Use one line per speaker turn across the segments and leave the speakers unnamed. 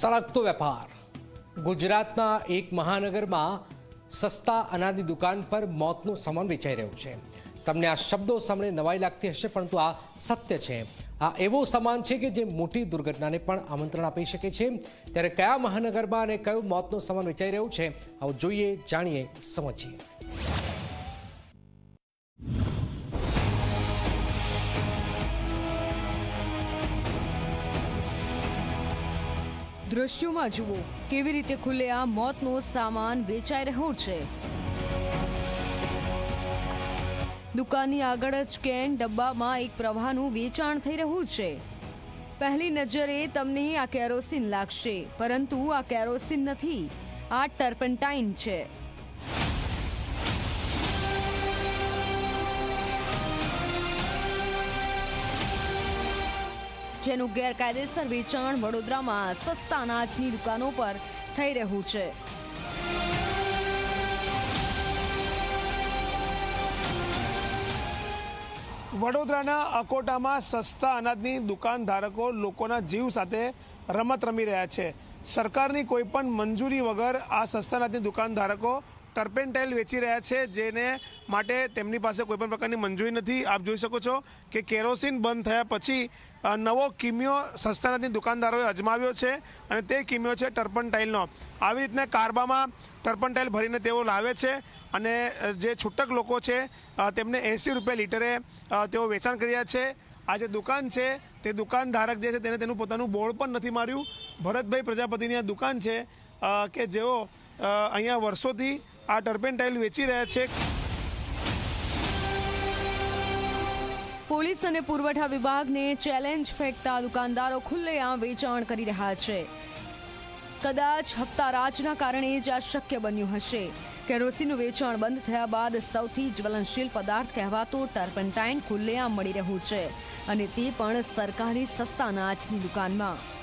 સળગતો વેપાર. ગુજરાતના એક મહાનગરમાં સસ્તા અનાજની દુકાન પર મોતનો સમાન વેચાઈ રહ્યો છે. તમને આ શબ્દો સાંભળે નવાઈ લાગતી હશે, પરંતુ આ સત્ય છે. આ એવો સામાન છે કે જે મોટી દુર્ઘટનાને પણ આમંત્રણ આપી શકે છે. ત્યારે કયા મહાનગરમાં અને કયો મોતનો સામાન વેચાઈ રહ્યો છે, આવું જોઈએ, જાણીએ, સમજીએ.
દ્રશ્યોમાં જુઓ, કેવી રીતે ખુલ્લેઆમ મોતનો સામાન વેચાઈ રહ્યો છે. દુકાનની આગળ જ કેન ડબ્બામાં એક પ્રવાહનું વેચાણ થઈ રહ્યું છે. પહેલી નજરે તમને આ કેરોસીન લાગશે, પરંતુ આ કેરોસીન નથી. આ ટર્પન્ટાઇન છે. જેનું ગેરકાયદેસર વેચાણ વડોદરામાં સસ્તા અનાજની દુકાનો પર થઈ રહ્યું છે.
વડોદરાના અકોટામાં સસ્તા અનાજની દુકાનધારકો લોકોના જીવ સાથે રમત રમી રહ્યા છે. સરકારની કોઈ પણ મંજૂરી વગર આ સસ્તા અનાજની દુકાનધારકો ટર્પેન્ટાઇલ વેચી રહ્યા છે, જેને માટે તેમની પાસે કોઈપણ પ્રકારની મંજૂરી નથી. આપ જોઈ શકો છો કે કેરોસીન બંધ થયા પછી નવો કિમિયો સસ્તા અનાજની દુકાનદારોએ અજમાવ્યો છે અને તે કિમિયો છે ટર્પન્ટાઇલનો. આવી રીતના કારબામાં ટર્પન્ટાઇલ ભરીને તેઓ લાવે છે અને જે છૂટક લોકો છે તેમને એંસી રૂપિયા લીટરે તેઓ વેચાણ કર્યા છે. આ જે દુકાન છે, તે દુકાન ધારક જે છે, તેને તેનું પોતાનું બોર્ડ પણ નથી માર્યું. ભરતભાઈ પ્રજાપતિની આ દુકાન છે કે જેઓ અહીંયા વર્ષોથી આ ટર્પેન્ટાઇલ વેચી રહ્યા છે.
પોલીસ અને પુરવઠા વિભાગને ચેલેન્જ ફેંકતા દુકાનદારો ખુલ્લેઆમ વેચાણ કરી રહ્યા છે. કદાચ હપ્તા રાજના કારણે જ આ શક્ય બન્યું હશે. કેરોસીનનું વેચાણ બંધ થયા બાદ સૌથી જ્વલનશીલ પદાર્થ કહેવાતો ટર્પન્ટાઇન ખુલ્લેઆમ મળી રહ્યું છે. અને તે પણ સરકારી સસ્તા અનાજની દુકાનમાં.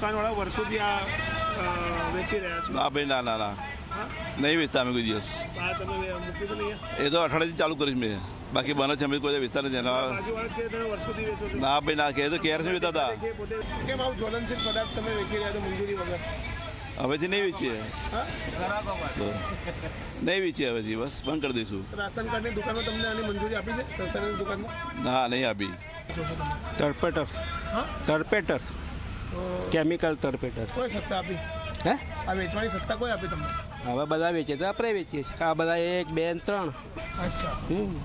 દુકાનવાળા વર્ષોથી આ વેચી રહ્યા છો?
ના ભાઈ ના ના ના. નહીં વેચતા અમે કોઈ દિવસ. એ તો અઠવાડિયાથી ચાલુ કરીશ મેં. બાકી બને છે અમે કોઈ વિસ્તાર નથી. ના ભાઈ ના કે એ તો ક્યારે નહીં વેચતા હતા?
કેમ આવું જ્વલનશીલ પદાર્થ તમે વેચી રહ્યા છો મંજૂરી વગર?
હવેથી નહીં વેચીએ.
હા?
નહીં વેચીએ હવેથી બસ બંધ કરી દઈશું.
રાશન કાર્ડની દુકાનો તમને આની મંજૂરી આપી છે સરકારની દુકાનમાં?
ના નહીં આપી.
તરપેટર
હા?
તરપેટર કેમિકલ તરપેટર
કોઈ સત્તા આપી?
હે?
આ વેચવાની સત્તા કોઈ આપી તમને?
હવે બધા વેચે તો આપણે વેચીએ છીએ. આ બધા એક બે ને ત્રણ.
અચ્છા.
હમ.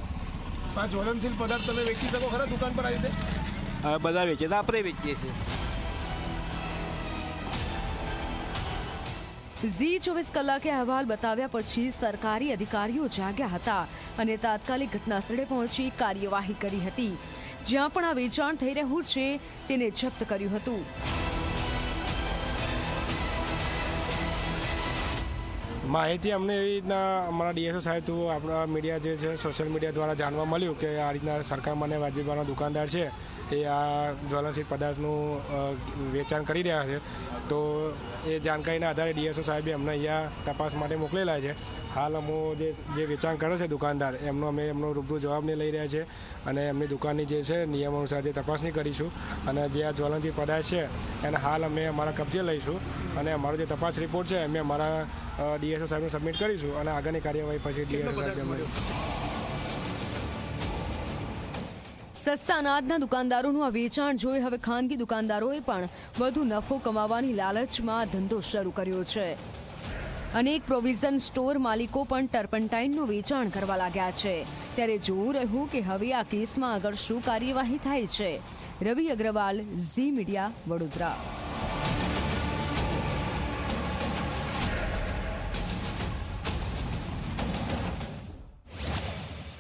આ જ્વલનશીલ પદાર્થ તમે વેચી શકો ખરા? દુકાન પર આવી રીતે?
હવે બધા વેચે તો આપણે વેચીએ છીએ.
ઝી ચોવીસ કલાકે અહેવાલ બતાવ્યા પછી સરકારી અધિકારીઓ જાગ્યા હતા અને તાત્કાલિક ઘટનાસ્થળે પહોંચી કાર્યવાહી કરી હતી. જ્યાં પણ આ વેચાણ થઈ રહ્યું છે તેને જપ્ત કર્યું હતું.
માહિતી અમને એવી રીતના અમારા ડીએસઓ સાહેબ તો આપણા મીડિયા જે છે સોશિયલ મીડિયા દ્વારા જાણવા મળ્યું કે આ રીતના સરકાર મને વાજબીભાવના દુકાનદાર છે, એ આ જ્વલનશીલ પદાર્થનું વેચાણ કરી રહ્યા છે. તો એ જાણકારીના આધારે ડીએસઓ સાહેબે અમને અહીંયા તપાસ માટે મોકલેલા છે. હાલ અમો જે જે વેચાણ કરે છે દુકાનદાર, એમનો અમે, એમનો રૂબરૂ જવાબને લઈ રહ્યા છે અને એમની દુકાનની જે છે નિયમ અનુસાર જે તપાસણી કરીશું અને જે આ જ્વલનશીલ પદાર્થ છે એને હાલ અમે અમારા કબજે લઈશું અને અમારો જે તપાસ રિપોર્ટ છે અમે અમારા ડીએસઓ સાહેબને સબમિટ કરીશું અને આગળની કાર્યવાહી પછી ડીએસઓ સાહેબ
સસ્તા અનાજના દુકાનદારોનું આ વેચાણ જોઈ હવે ખાનગી દુકાનદારોએ પણ વધુ નફો કમાવાની લાલચમાં ધંધો શરૂ કર્યો છે. અનેક પ્રોવિઝન સ્ટોર માલિકો પણ ટર્પન્ટાઇનનું વેચાણ કરવા લાગ્યા છે. ત્યારે જોવું રહ્યું કે હવે આ કેસમાં આગળ શું કાર્યવાહી થાય છે. રવિ અગ્રવાલ ઝી મીડિયા વડોદરા.